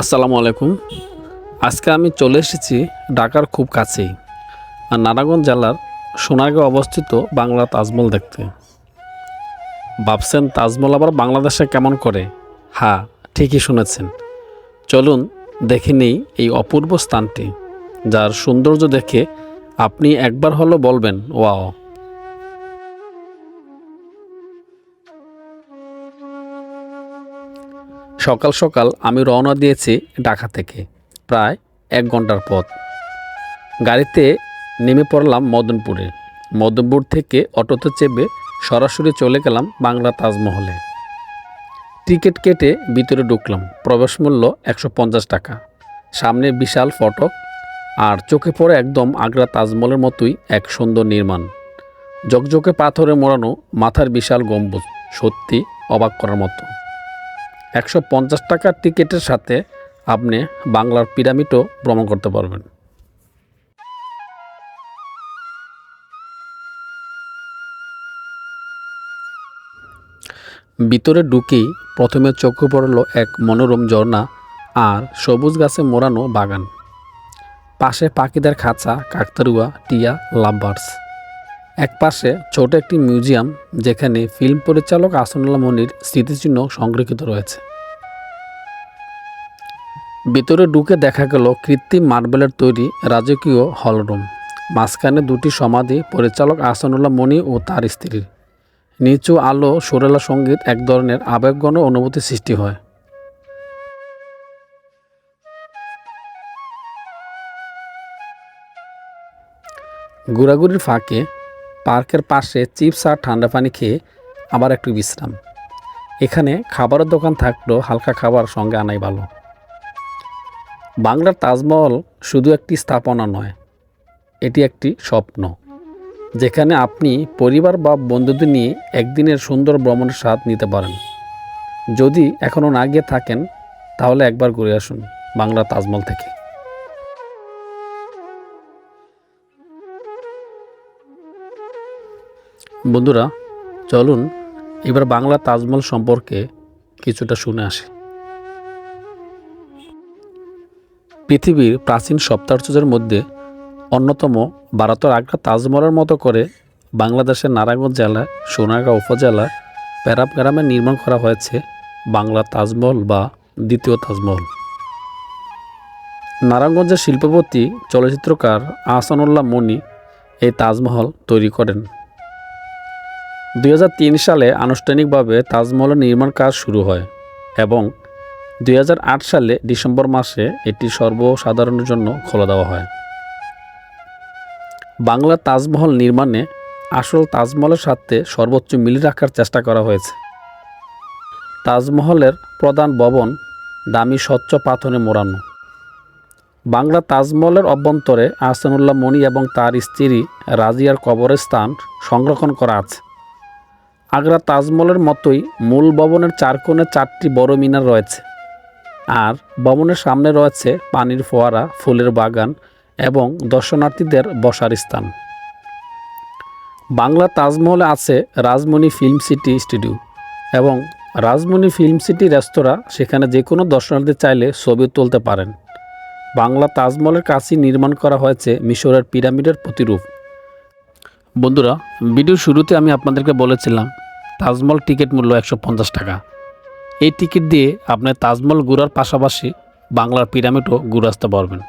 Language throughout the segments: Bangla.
আসসালামু আলাইকুম। আজকে আমি চলে এসেছি ঢাকার খুব কাছেই, আর নারায়ণগঞ্জ জেলার সোনারগাঁও অবস্থিত বাংলা তাজমহল দেখতে। ভাবছেন তাজমহল আবার বাংলাদেশে কেমন করে? হ্যাঁ ঠিকই শুনেছেন। চলুন দেখে নেই এই অপূর্ব স্থানটি, যার সৌন্দর্য দেখে আপনি একবার হলো বলবেন, ওয়াও। সকাল সকাল আমি রওনা দিয়েছি ঢাকা থেকে, প্রায় এক ঘণ্টার পথ। গাড়িতে নেমে পড়লাম মদনপুরে। মদনপুর থেকে অটোতে চেপে সরাসরি চলে গেলাম বাংলা তাজমহলে। টিকিট কেটে ভিতরে ঢুকলাম। প্রবেশ মূল্য একশো পঞ্চাশ টাকা। সামনে বিশাল ফটক আর চোখে পড়ে একদম আগ্রা তাজমহলের মতোই এক সুন্দর নির্মাণ। জকজকে পাথরে মোড়ানো মাথার বিশাল গম্বুজ, সত্যি অবাক করার মতো। একশো পঞ্চাশ টাকার টিকিটের সাথে আপনি বাংলার পিরামিডও ভ্রমণ করতে পারবেন। ভিতরে ঢুকেই প্রথমে চোখে পড়ল এক মনোরম ঝর্ণা আর সবুজ গাছে মোড়ানো বাগান। পাশে পাখিদের খাঁচা কাকতারুয়া টিয়া লাভবার্স এক পাশে ছোট একটি মিউজিয়াম যেখানে ফিল্ম পরিচালক আসনুল্লাহ মনির স্মৃতিচিহ্ন সংরক্ষিত রয়েছে। ভিতরে ঢুকে দেখা গেল কৃত্রিম মার্বেলের তৈরি রাজকীয় হলরুম। মাঝখানে দুটি সমাধি, পরিচালক আহসানুল্লাহ মনি ও তার স্ত্রীর নিচু আলো সুরেলা সংগীত এক ধরনের আবেগগণ অনুভূতি সৃষ্টি হয়। ঘোরাঘুরির ফাঁকে পার্কের পাশে চিপস আর ঠান্ডা পানি খেয়ে আবার একটু বিশ্রাম। এখানে খাবারের দোকান থাকলেও হালকা খাবার সঙ্গে আনাই ভালো। বাংলার তাজমহল শুধু একটি স্থাপনা নয়, এটি একটি স্বপ্ন, যেখানে আপনি পরিবার বা বন্ধুদের নিয়ে একদিনের সুন্দর ভ্রমণের স্বাদ নিতে পারেন। যদি এখনও না গিয়ে থাকেন, তাহলে একবার ঘুরে আসুন বাংলা তাজমহল থেকে। বন্ধুরা, চলুন এবার বাংলা তাজমহল সম্পর্কে কিছুটা শুনে আসি। পৃথিবীর প্রাচীন সপ্তাহার্চের মধ্যে অন্যতম ভারতের আগ্রা তাজমহলের মতো করে বাংলাদেশের নারায়ণগঞ্জ জেলা, সোনারগাঁও উপজেলা প্যারাপ গ্রামে নির্মাণ করা হয়েছে বাংলা তাজমহল বা দ্বিতীয় তাজমহল। নারায়ণগঞ্জের শিল্পপতি, চলচ্চিত্রকার আহসানুল্লাহ মনি এই তাজমহল তৈরি করেন। দুই হাজার তিন সালে আনুষ্ঠানিকভাবে তাজমহলের নির্মাণ কাজ শুরু হয় এবং দুই হাজার আট সালে ডিসেম্বর মাসে এটি সর্বসাধারণের জন্য খোলা দেওয়া হয়। বাংলা তাজমহল নির্মাণে আসল তাজমহলের সাথে সর্বোচ্চ মিল রাখার চেষ্টা করা হয়েছে। তাজমহলের প্রধান ভবন দামি স্বচ্ছ পাথরে মোড়ানো। বাংলা তাজমহলের অভ্যন্তরে আহসানুল্লাহ মণি এবং তার স্ত্রী রাজিয়ার কবরের স্থান সংরক্ষণ করা আছে। আগ্রা তাজমহলের মতোই মূল ভবনের চার কোণে চারটি বড় মিনার রয়েছে। আর ভবনের সামনে রয়েছে পানির ফোয়ারা, ফুলের বাগান এবং দর্শনার্থীদের বসার স্থান। বাংলা তাজমহলে আছে রাজমণি ফিল্ম সিটি স্টুডিও এবং রাজমণি ফিল্ম সিটি রেস্তোরাঁ। সেখানে যে কোনো দর্শনার্থী চাইলে ছবি তুলতে পারেন। বাংলা তাজমহলের কাছেই নির্মাণ করা হয়েছে মিশরের পিরামিডের প্রতিরূপ। বন্ধুরা ভিডিও শুরুতে আমি আপনাদেরকে বলেছিলাম, তাজমহল টিকিট মূল্য একশো পঞ্চাশ টাকা। এই টিকিট দিয়ে আপনি তাজমহল ঘোরার পাশাপাশি বাংলার পিরামিডও ঘুরে আসতে পারবেন,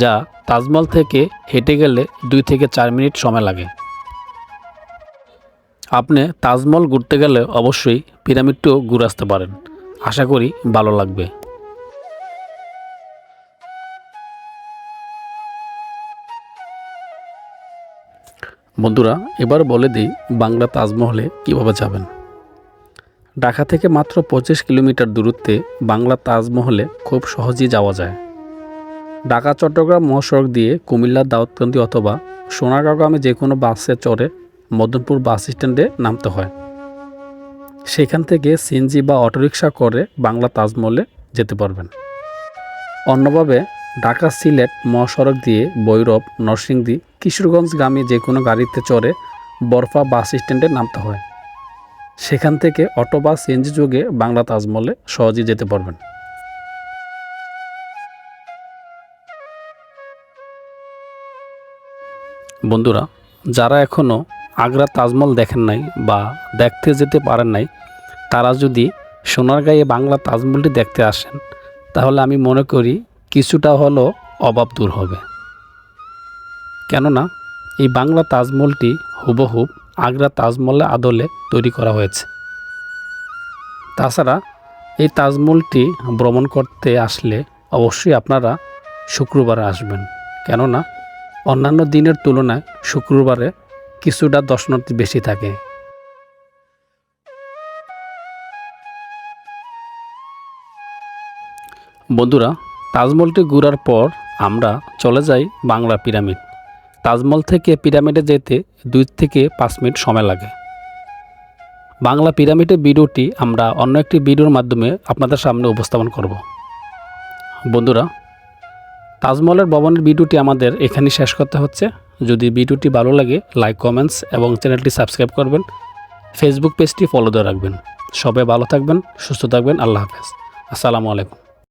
যা তাজমহল থেকে হেঁটে গেলে দুই থেকে চার মিনিট সময় লাগে। আপনি তাজমহল ঘুরতে গেলে অবশ্যই পিরামিডটিও ঘুরে আসতে পারেন। আশা করি ভালো লাগবে। বন্ধুরা, এবার বলে দিই বাংলা তাজমহলে কীভাবে যাবেন। ঢাকা থেকে মাত্র পঁচিশ কিলোমিটার দূরত্বে বাংলা তাজমহলে খুব সহজেই যাওয়া যায়। ঢাকা, চট্টগ্রাম, মহাসড়ক দিয়ে কুমিল্লার দাউদকান্দি অথবা সোনারগাঁওগামে যে কোনো বাসে চড়ে মদনপুর বাস স্ট্যান্ডে নামতে হয়। সেখান থেকে সিএনজি বা অটোরিকশা করে বাংলা তাজমহলে যেতে পারবেন। অন্যভাবে ঢাকা সিলেট মহাসড়ক দিয়ে বৈরব নরসিংদী কিশোরগঞ্জগামী যে কোনো গাড়িতে চড়ে বরফা বাস স্ট্যান্ডে নামতে হয়। সেখান থেকে অটো বা সিএনজি যোগে বাংলা তাজমহলে সহজে যেতে পারবেন। বন্ধুরা, যারা এখনও আগ্রা তাজমহল দেখেন নাই বা দেখতে যেতে পারেন নাই, তারা যদি সোনারগাঁয়ে বাংলা তাজমহলটি দেখতে আসেন, তাহলে আমি মনে করি কিছুটা হলো অভাব দূর হবে। কেননা, এই বাংলা তাজমহলটি হুবহুব আগ্রা তাজমহলের আদলে তৈরি করা হয়েছে। তাছাড়া, এই তাজমহলটি ভ্রমণ করতে আসলে অবশ্যই আপনারা শুক্রবারে আসবেন। কেননা, অন্যান্য দিনের তুলনায় শুক্রবারে কিছুটা দর্শনার্থী বেশি থাকে। বন্ধুরা তাজমহলটি ঘোরার পর আমরা চলে যাই বাংলা পিরামিড। তাজমহল থেকে পিরামিডে যেতে দুই থেকে পাঁচ মিনিট সময় লাগে। বাংলা পিরামিডের ভিডিওটি আমরা অন্য একটি ভিডিওর মাধ্যমে আপনাদের সামনে উপস্থাপন করব। বন্ধুরা, তাজমহলের ভবনের ভিডিওটি আমাদের এখানেই শেষ করতে হচ্ছে। যদি ভিডিওটি ভালো লাগে, লাইক, কমেন্টস এবং চ্যানেলটি সাবস্ক্রাইব করবেন। ফেসবুক পেজটি ফলো দিয়ে রাখবেন। সবাই ভালো থাকবেন, সুস্থ থাকবেন। আল্লাহ হাফেজ। আসসালামু আলাইকুম।